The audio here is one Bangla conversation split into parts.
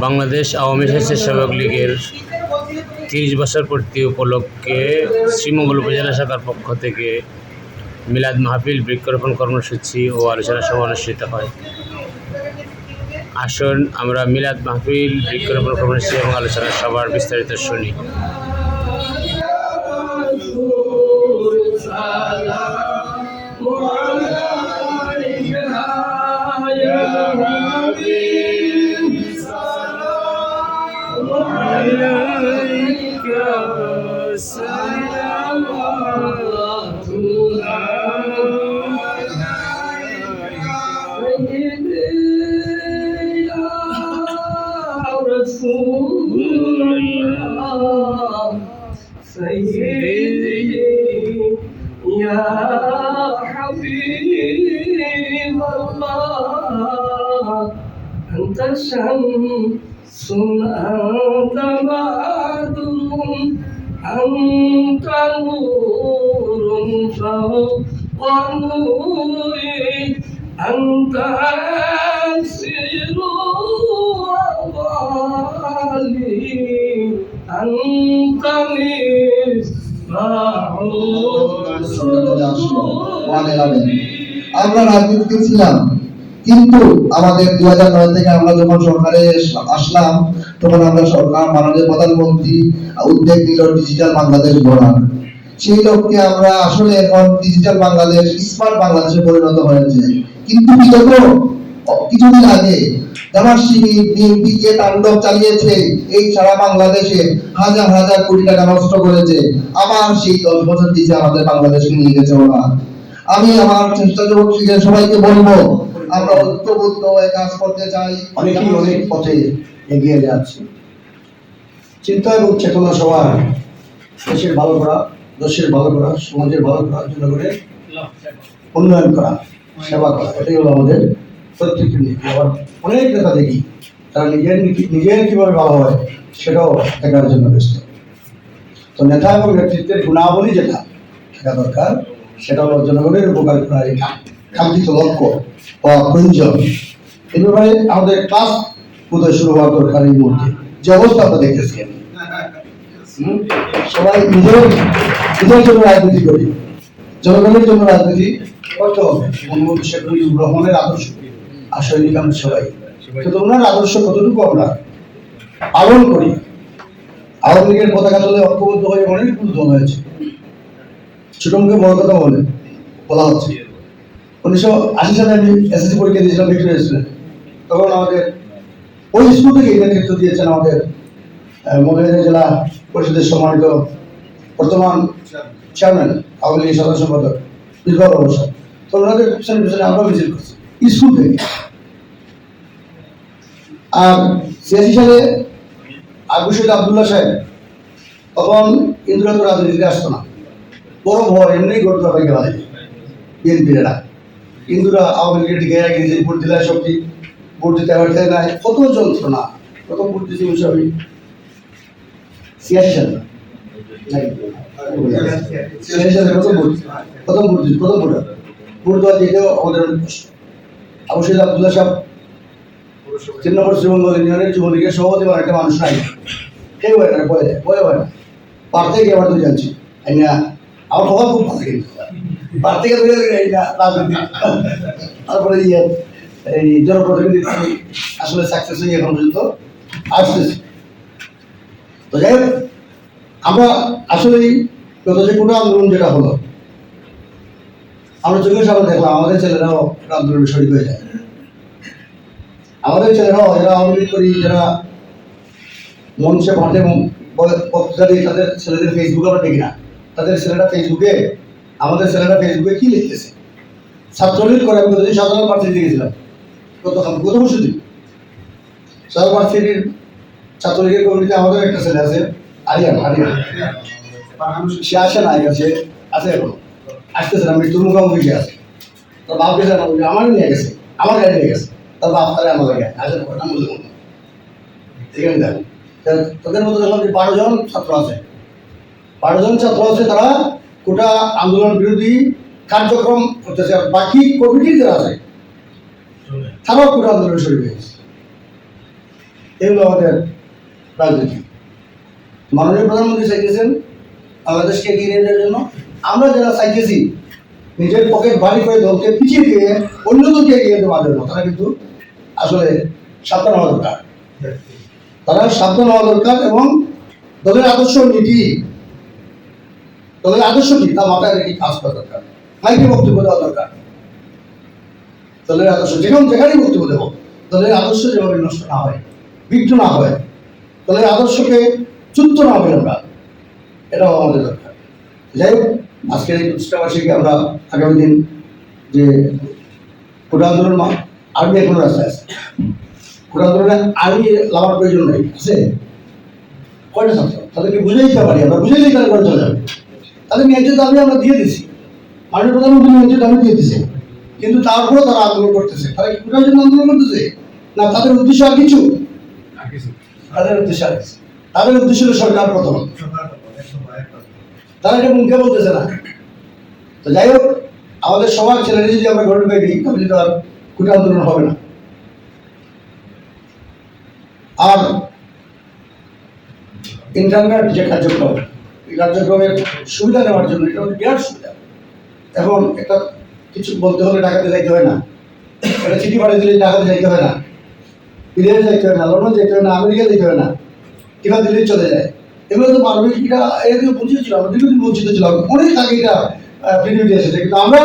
বাংলাদেশ আওয়ামী স্বেচ্ছাসেবক লীগের তিরিশ বছর পূর্তি উপলক্ষে শ্রীমঙ্গল উপজেলা শাখার পক্ষ থেকে মিলাদ মাহফিল, বৃক্ষরোপণ কর্মসূচি ও আলোচনা সভা অনুষ্ঠিত হয়। আসুন, আমরা মিলাদ মাহফিল, বৃক্ষরোপণ কর্মসূচি এবং আলোচনা সভার বিস্তারিত শুনি। أنت شمس أنت بدر أنت نور فوق نوري أنت أسير وغالي أنت مفتاح ওয়ানে যাবেন। আমরা রাজনীতিতে ছিলাম কিন্তু আমাদের দুই হাজার নয় থেকে আমরা যখন সরকারে আসলাম, তখন আমরা সরকার, মাননীয় প্রধানমন্ত্রী উদ্যোগ নিল ডিজিটাল বাংলাদেশ গড়ার। সেই লক্ষ্যে আমরা আসলে এখন ডিজিটাল বাংলাদেশ, স্মার্ট বাংলাদেশে পরিণত হয়েছে। কিন্তু বিগত কিছুদিন আগে বিএনপি যে তাণ্ডব চালিয়েছে, এই সারা বাংলাদেশে হাজার হাজার কোটি টাকা নষ্ট করেছে। আবার সেই দশ বছর পিছিয়ে আমাদের বাংলাদেশকে নিয়ে গেছে ওরা। আমি আমার চেষ্টা যুবকদের সবাইকে বলব আমরা ঐক্যবদ্ধ হয়ে কাজ করতে চাই। অনেকেই অনেক পথে এগিয়ে যাচ্ছে। চিন্তা এবং চেতনা সবার। দেশের ভালো করা, দেশের ভালো করা, সমাজের ভালো করা, জনগণের উন্নয়ন করা, সেবা করা, এটাই হলো আমাদের প্রত্যেকের নীতি। আবার অনেক নেতা দেখি, তারা নিজের নীতি নিজের কীভাবে ভালো হয়, সেটাও দেখার জন্য ব্যস্ত। তো নেতা এবং নেতৃত্বের গুণাবলী যেটা থাকা দরকার, সেটা হলো জনগণের উপকার করা এই কাঙ্ক্ষিত লক্ষ্য বা প্রয়োজন এই ব্যাপারে আমাদের ক্লাস বোধহয় শুরু হওয়ার দরকার এই মুহূর্তে। যে অবস্থা। সবাই নিজের নিজের জন্য রাজনীতি করি। জনগণের জন্য রাজনীতি করতে হবে। শেখ আদর্শ। আমরা সবাই। কিন্তু আদর্শ কতটুকু আমরা পালন করি? আওয়ামী লীগের পতাকা তলে ঐক্যবদ্ধ হয়ে অনেক হয়েছে। মুখে বড় কথা বলে, বলা হচ্ছে। উনিশশো আশি সালে আমি এসএসসি পরীক্ষা দিয়েছিলাম ভিক্টোরিয়া স্কুলে তখন আমাদের ওই স্কুল থেকে নেতৃত্ব দিয়েছেন আমাদের মৌলভীবাজার জেলা পরিষদের সম্মানিত বর্তমান চেয়ারম্যান, আওয়ামী লীগের সাধারণ সম্পাদক, বিপ্লব অবসর তো ওনাদের পিছনে পিছনে আমরা মিছিল করছি স্কুল থেকে। আর ছিয়াশি সালে আবু সৈদ আবদুল্লাহ সাহেব, তখন ইন্দিরা তো রাজনীতিতে আসতো না। বড় ভয় এমনি ঘটতে পারে গেলা বিএনপির হিন্দুরা আওয়ামী লীগের দিকে গিয়েছে, ভোট দিলে সবজি ভোট দিতে পারতে নাই কত যন্ত্রণা কত ভোট দিয়েছি বলছি আমি সালে প্রথম ভোট। প্রথম ভোট দিয়েছি, প্রথম ভোট আমাদের আবু আবদুল্লাহ সাহেব, তিন নম্বর শ্রীমঙ্গল ইউনিয়নের যুবলীগের সভাপতি বা একটা মানুষ নাই। কেউ হয় না বয়ে বয়ে হয় না। পার থেকে আবার আমার কথা খুব ভালো কিন্তু। তারপরে ইয়ে এই জনপ্রতিনিধি আসলে সাকসেস হয়ে এখন পর্যন্ত। আসতেছে। তো যাই হোক, আমরা আসলেই গত যে কোনো আন্দোলন যেটা হলো, আমরা চোখের সামনে দেখলাম, আমাদের ছেলেরাও আন্দোলনে শরীর হয়ে যায়। আমাদের ছেলেরাও, যারা আওয়ামী করি, যারা মঞ্চে মাঠে বক্তৃতা দিয়ে তাদের ছেলেদের ফেসবুকে আমরা দেখি না। তাদের ছেলেরা ফেসবুকে আমাদের ছেলেরা ফেসবুকে কি লিখতেছে? ছাত্রলীগ করে, আমি গতদিন সাধারণ প্রার্থী দেখেছিলাম গত গত বছর দিন? সাধারণ প্রার্থীর ছাত্রলীগের কমিটিতে আমাদের একটা ছেলে আছে আরিয়ান আরিয়ান সে আসে না কাছে আছে এখন। আসতেছে না, মৃত্যুর মুখোমুখি আছে। তোর বাপ গেছে আমার নিয়ে গেছে, আমার গাড়ি নিয়ে গেছে। তার বাপ তারে আমার লাগে আসে না এখানে দেখ তাদের মধ্যে দেখলাম যে বারো জন ছাত্র আছে, বারো জন ছাত্র আছে তারা গোটা আন্দোলন বিরোধী কার্যক্রম করতেছে। আর বাকি কমিটি যারা আছে তারাও কোটা আন্দোলন শরীর হয়েছে এগুলো আমাদের রাজনীতি। মাননীয় প্রধানমন্ত্রী চাইতেছেন বাংলাদেশকে এগিয়ে নিয়ে যাওয়ার জন্য। আমরা যারা চাইতেছি নিজের পকেট ভারী করে দলকে পিছিয়ে দিয়ে অন্য দলকে এগিয়ে জন্য তারা কিন্তু আসলে সাবধান হওয়া দরকার। তারা সাবধান হওয়া দরকার এবং দলের আদর্শ নীতি দলের আদর্শ কি? তা মাথায় রেখে কাজ করা দরকার। মাইকে বক্তব্য দেওয়া দরকার। দলের আদর্শ যেখানে যেখানেই বক্তব্য দেবো। দলের আদর্শ যেভাবে নষ্ট না হয়, বিঘ্ন না হয় দলের আদর্শকে চ্যুত না হবে আমরা। এটাও আমাদের দরকার। যাই হোক, আজকের এই প্রতিষ্ঠাবার্ষিকী আমরা আগামী দিন যে কোটা আন্দোলন আর্মি এখনও রাস্তায় আছে। কোটা আর্মি লাভার প্রয়োজন নেই, আছে? কয়টা ছাত্র? তাদেরকে বুঝে দিতে পারি, আমরা বুঝে দিই তারা করে যাবে। তাদের ন্যায্য দাবি আমরা দিয়ে দিছি মাননীয় প্রধানমন্ত্রী ন্যায্য দাবি দিয়ে দিছে কিন্তু তারপরেও তারা আন্দোলন করতেছে। তারা কি কোটার জন্য আন্দোলন করতেছে? না তাদের উদ্দেশ্য আর কিছু? তাদের উদ্দেশ্য আর কিছু। তাদের উদ্দেশ্য হলো সরকার প্রথম। তারা এটা মুখে বলতেছে না। তো যাই হোক আমাদের সবার ছেলেরা যদি আমরা ঘরে ঢুকে দিই তাহলে তো আর কোটা আন্দোলন হবে না। আর ইন্টারনেট যে কার্যক্রম কার্যক্রমের সুবিধা নেওয়ার জন্য এটা বিরাট সুবিধা। এখন একটা কিছু বলতে হলে টাকাতে যাইতে হয় না। একটা চিঠি পাঠিয়ে দিলে টাকাতে যাইতে হয় না। বিদেশে যাইতে হয় না লন্ডন যেতে হয় না আমেরিকা যেতে হয় না। কিংবা দিল্লি চলে যায়। এগুলো তো মানবিক এটা এগুলো বঞ্চিত ছিল আমরা দীর্ঘদিন বঞ্চিত ছিলাম। অনেক আগে এটা পৃথিবীতে এসেছে কিন্তু আমরা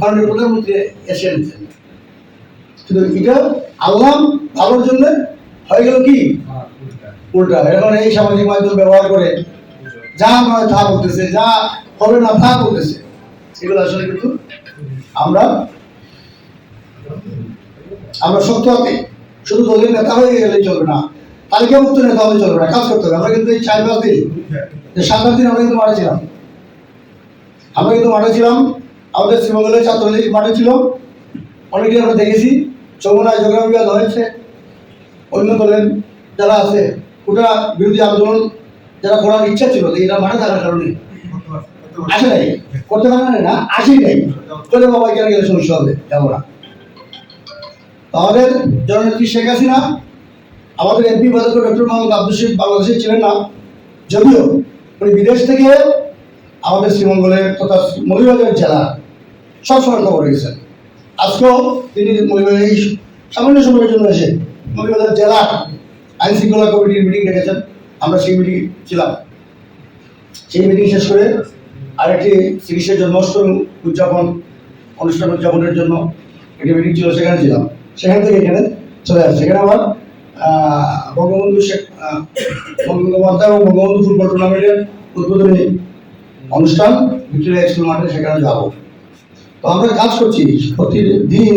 মাননীয় প্রধানমন্ত্রী এসে এনেছেন কিন্তু এটা আল্লাহ ভালোর জন্য হয়ে গেল কি? উল্টা। এখন এই সামাজিক মাধ্যম ব্যবহার করে যা নয় তা বলতেছে, যা হবে না তা বলতেছে। এগুলো আসলে কিন্তু আমরা আমরা সত্য হাতে শুধু দলের নেতা হয়ে গেলেই চলবে না, তালিকাভুক্ত নেতা হলে চলবে না, কাজ করতে হবে। আমরা কিন্তু এই চার পাঁচ দিন সাত আট দিন আমরা কিন্তু মাঠে ছিলাম। আমরা কিন্তু মাঠে ছিলাম, আমাদের শ্রীমঙ্গলের ছাত্রলীগ মাঠে ছিল। অনেকে আমরা দেখেছি যোগ্রাম বিবাদ হয়েছে। অন্য দলের যারা আছে, ওটা বিরোধী আন্দোলন যারা করার ইচ্ছা ছিল এরা মাঠে থাকার কারণে আসে নাই। করতে পারে না আসি নাই। করে বাবা, এখানে গেলে সমস্যা হবে, যাব না। তো আমাদের জননেত্রী শেখ হাসিনা, আমাদের এমপি পদক ডক্টর মোহাম্মদ আব্দুল শহীদ বাংলাদেশে ছিলেন না। যদিও উনি বিদেশ থেকে আমাদের শ্রীমঙ্গলের তথা মৌলভীবাজার জেলা সবসময় খবর রেখেছেন। আজকেও তিনি মৌলভীবাজার এই সামান্য সময়ের জন্য এসে মৌলভীবাজার জেলা আইন শৃঙ্খলা কমিটির মিটিং রেখেছেন আমরা সেই মিটিং ছিলাম। সেই মিটিং শেষ করে আরেকটি চিকিৎসার জন্মাষ্টমী উদযাপন অনুষ্ঠান উদযাপনের জন্য একটি মিটিং ছিল সেখানে ছিলাম। সেখান থেকে এখানে চলে আসছে। সেখানে আমার বঙ্গবন্ধু শেখ আহ, বঙ্গোপাধ্যায় এবং বঙ্গবন্ধু ফুটবল টুর্নামেন্টের উদ্বোধনী অনুষ্ঠান ভিক্টোরিয়া স্কুল মাঠে সেখানে যাব। তো আমরা কাজ করছি প্রতিদিন।